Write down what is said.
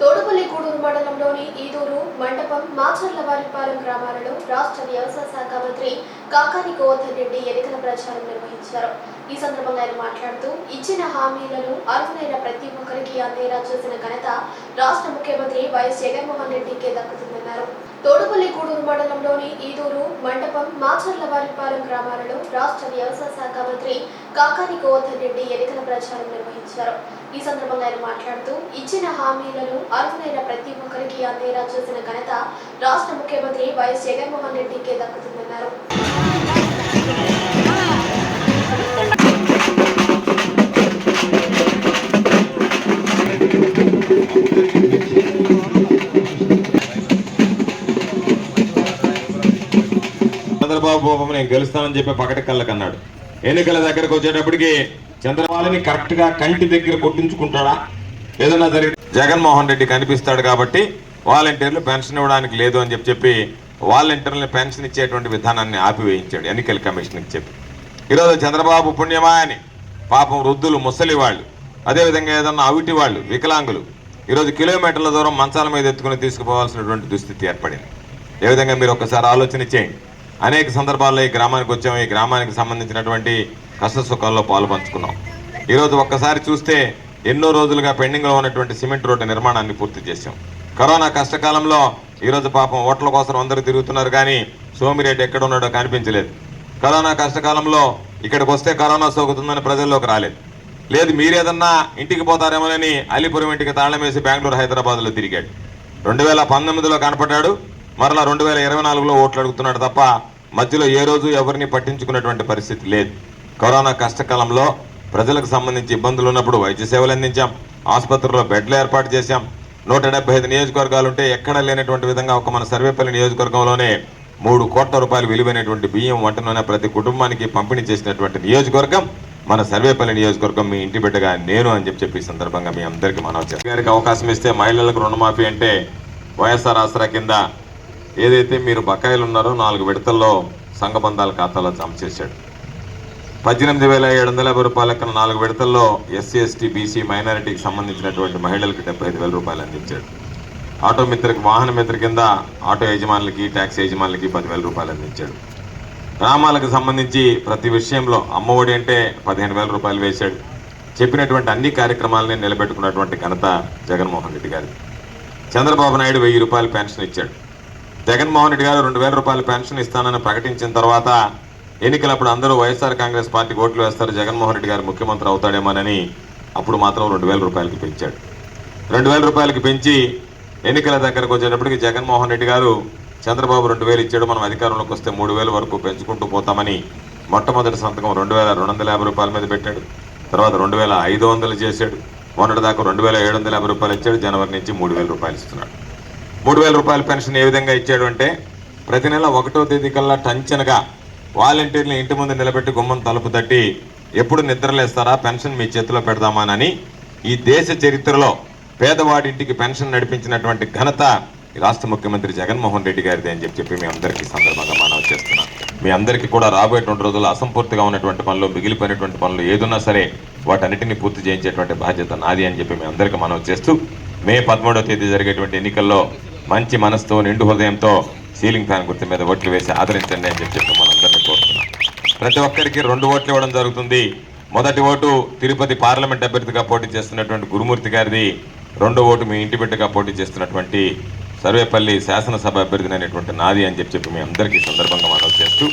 తోడుపల్లి గూడూరు మండలంలోని ఈదూరు మండపం మాచర్లవారిపాలెం గ్రామాలలో రాష్ట్ర వ్యవసాయ శాఖ మంత్రి కాకాని గోవర్ధన్ రెడ్డి ఎన్నికల ప్రచారం నిర్వహించారు. ఈ సందర్భంగా ఆయన మాట్లాడుతూ ఇచ్చిన హామీలను అర్హులైన ప్రతి ఒక్కరికి అందేలా చేసిన ఘనత రాష్ట్ర ముఖ్యమంత్రి వైఎస్ జగన్మోహన్ రెడ్డికే దక్కుతుందన్నారు. తోడుపల్లి గూడూరు మండలంలోని ఈదూరు మండపం మాచర్లవారిపాలెం గ్రామాలలో రాష్ట్ర వ్యవసాయ శాఖ మంత్రి కాకాని గోవర్ధన్ రెడ్డి ఎన్నికల ప్రచారం నిర్వహించారు. ఈ సందర్భంగా ఆయన మాట్లాడుతూ ఇచ్చిన హామీలను అర్హులైన ప్రతి ఒక్కరికి అందేలా చేసిన ఘనత రాష్ట్ర ముఖ్యమంత్రి వైఎస్ జగన్మోహన్ రెడ్డికే దక్కుతుందన్నారు. చంద్రబాబు బాబు నేను గెలుస్తానని చెప్పి పకటి కళ్ళకన్నాడు. ఎన్నికల దగ్గరకు వచ్చేటప్పటికి చంద్రబాబుని కరెక్ట్గా కంటి దగ్గర కొట్టించుకుంటాడా? ఏదన్నా జరిగి జగన్మోహన్ రెడ్డి కనిపిస్తాడు కాబట్టి వాలంటీర్లు పెన్షన్ ఇవ్వడానికి లేదు అని చెప్పి చెప్పి వాలంటీర్లు పెన్షన్ ఇచ్చేటువంటి విధానాన్ని ఆపివేయించాడు ఎన్నికల కమిషన్కి చెప్పి. ఈరోజు చంద్రబాబు పుణ్యమా అని పాపం వృద్ధులు ముసలి వాళ్ళు అదేవిధంగా ఏదన్నా అవిటి వాళ్ళు వికలాంగులు ఈరోజు కిలోమీటర్ల దూరం మంచాల మీద ఎత్తుకుని తీసుకుపోవాల్సినటువంటి దుస్థితి ఏర్పడింది. ఏ విధంగా మీరు ఒకసారి ఆలోచన చేయండి. అనేక సందర్భాల్లో ఈ గ్రామానికి వచ్చాము ఈ గ్రామానికి సంబంధించినటువంటి కష్ట సుఖాల్లో పాలు పంచుకున్నాం. ఈరోజు ఒక్కసారి చూస్తే ఎన్నో రోజులుగా పెండింగ్లో ఉన్నటువంటి సిమెంట్ రోడ్డు నిర్మాణాన్ని పూర్తి చేశాం. కరోనా కష్టకాలంలో ఈరోజు పాపం ఓట్ల కోసం అందరూ తిరుగుతున్నారు కానీ సోమిరెడ్డి ఎక్కడ ఉన్నాడో కనిపించలేదు. కరోనా కష్టకాలంలో ఇక్కడికి వస్తే కరోనా సోకుతుందని ప్రజల్లోకి రాలేదు. లేదు మీరేదన్నా ఇంటికి పోతారేమోనని అలీపురం ఇంటికి తాళం వేసి బెంగళూరు హైదరాబాద్లో తిరిగాడు. రెండు వేల పంతొమ్మిదిలో కనపడ్డాడు మరలా రెండు వేల ఇరవై నాలుగులో ఓట్లు అడుగుతున్నాడు తప్ప మధ్యలో ఏ రోజు ఎవరిని పట్టించుకున్నటువంటి పరిస్థితి లేదు. కరోనా కష్టకాలంలో ప్రజలకు సంబంధించి ఇబ్బందులు ఉన్నప్పుడు వైద్య సేవలు అందించాం. ఆసుపత్రుల్లో బెడ్లు ఏర్పాటు చేశాం. నూట డెబ్బై ఐదు నియోజకవర్గాలు ఉంటే ఎక్కడ లేనటువంటి విధంగా ఒక మన సర్వేపల్లి నియోజకవర్గంలోనే మూడు కోట్ల రూపాయలు విలువైనటువంటి బియ్యం వంట నూనె ప్రతి కుటుంబానికి పంపిణీ చేసినటువంటి నియోజకవర్గం మన సర్వేపల్లి నియోజకవర్గం మీ ఇంటి బిడ్డగా నేను అని చెప్పి చెప్పి సందర్భంగా మీ అందరికీ మనం చేస్తాను గారికి అవకాశం ఇస్తే మహిళలకు రుణమాఫీ అంటే వైఎస్ఆర్ ఆసరా కింద ఏదైతే మీరు బకాయిలు ఉన్నారో నాలుగు విడతల్లో సంఘబంధాల ఖాతాలో జమ చేశాడు. పద్దెనిమిది వేల ఏడు వందల యాభై రూపాయల కన్నా నాలుగు విడతల్లో ఎస్సీ ఎస్టీ బీసీ మైనారిటీకి సంబంధించినటువంటి మహిళలకు డెబ్బై ఐదు వేల రూపాయలు అందించాడు. ఆటో మిత్రకి వాహన మిత్ర కింద ఆటో యజమానులకి ట్యాక్సీ యజమానులకి పదివేల రూపాయలు అందించాడు. గ్రామాలకు సంబంధించి ప్రతి విషయంలో అమ్మఒడి అంటే పదిహేను వేల రూపాయలు వేశాడు. చెప్పినటువంటి అన్ని కార్యక్రమాలని నిలబెట్టుకున్నటువంటి ఘనత జగన్మోహన్ రెడ్డి గారి చంద్రబాబు నాయుడు వెయ్యి రూపాయలు పెన్షన్ ఇచ్చాడు. జగన్మోహన్ రెడ్డి గారు రెండు వేల రూపాయల పెన్షన్ ఇస్తానని ప్రకటించిన తర్వాత ఎన్నికలప్పుడు అందరూ వైఎస్ఆర్ కాంగ్రెస్ పార్టీ ఓట్లు వేస్తారు. జగన్మోహన్ రెడ్డి గారు ముఖ్యమంత్రి అవుతాడేమోనని అప్పుడు మాత్రం రెండు వేల రూపాయలకి పెంచాడు. రెండు వేల రూపాయలకి పెంచి ఎన్నికల దగ్గరకు వచ్చేటప్పటికి జగన్మోహన్ రెడ్డి గారు చంద్రబాబు రెండు వేలు ఇచ్చాడు. మనం అధికారంలోకి వస్తే మూడు వేల వరకు పెంచుకుంటూ పోతామని మొట్టమొదటి సంతకం రెండు వేల రెండు వందల యాభై రూపాయల మీద పెట్టాడు. తర్వాత రెండు వేల ఐదు వందలు చేశాడు. మొన్నటి దాకా రెండు వేల ఏడు వందల యాభై రూపాయలు ఇచ్చాడు. జనవరి నుంచి మూడు వేల రూపాయలు ఇస్తున్నాడు. మూడు వేల రూపాయల పెన్షన్ ఏ విధంగా ఇచ్చాడు అంటే ప్రతి నెల ఒకటో తేదీ కల్లా టంచనగా వాలంటీర్లు ఇంటి ముందు నిలబెట్టి గుమ్మం తలుపు తట్టి ఎప్పుడు నిద్రలేస్తారా? పెన్షన్ మీ చేతిలో పెడదామానని ఈ దేశ చరిత్రలో పేదవాడింటికి పెన్షన్ నడిపించినటువంటి ఘనత రాష్ట్ర ముఖ్యమంత్రి జగన్మోహన్ రెడ్డి గారిది అని చెప్పి చెప్పి మీ అందరికీ సందర్భంగా మనవి చేస్తున్నాను మీ అందరికీ కూడా రాబోయేటువంటి రోజుల్లో అసంపూర్తిగా ఉన్నటువంటి పనులు మిగిలిపోయినటువంటి పనులు ఏదున్నా సరే వాటన్నిటిని పూర్తి చేయించేటువంటి బాధ్యత నాది అని చెప్పి మీ అందరికీ మనవి చేస్తూ మే పదమూడవ తేదీ జరిగేటువంటి ఎన్నికల్లో మంచి మనసుతో నిండు హృదయంతో సీలింగ్ ఫ్యాన్ గుర్తు మీద ఓట్లు వేసి ఆదరించండి అని చెప్పి మనందరినీ కోరుతున్నాం. ప్రతి ఒక్కరికి రెండు ఓట్లు ఇవ్వడం జరుగుతుంది. మొదటి ఓటు తిరుపతి పార్లమెంట్ అభ్యర్థిగా పోటీ చేస్తున్నటువంటి గురుమూర్తి గారిది రెండో ఓటు మీ ఇంటి బిడ్డగా పోటీ చేస్తున్నటువంటి సర్వేపల్లి శాసనసభ అభ్యర్థినైనటువంటి నాది అని చెప్పి చెప్పి మీ అందరికీ సందర్భంగా మనం చేస్తూ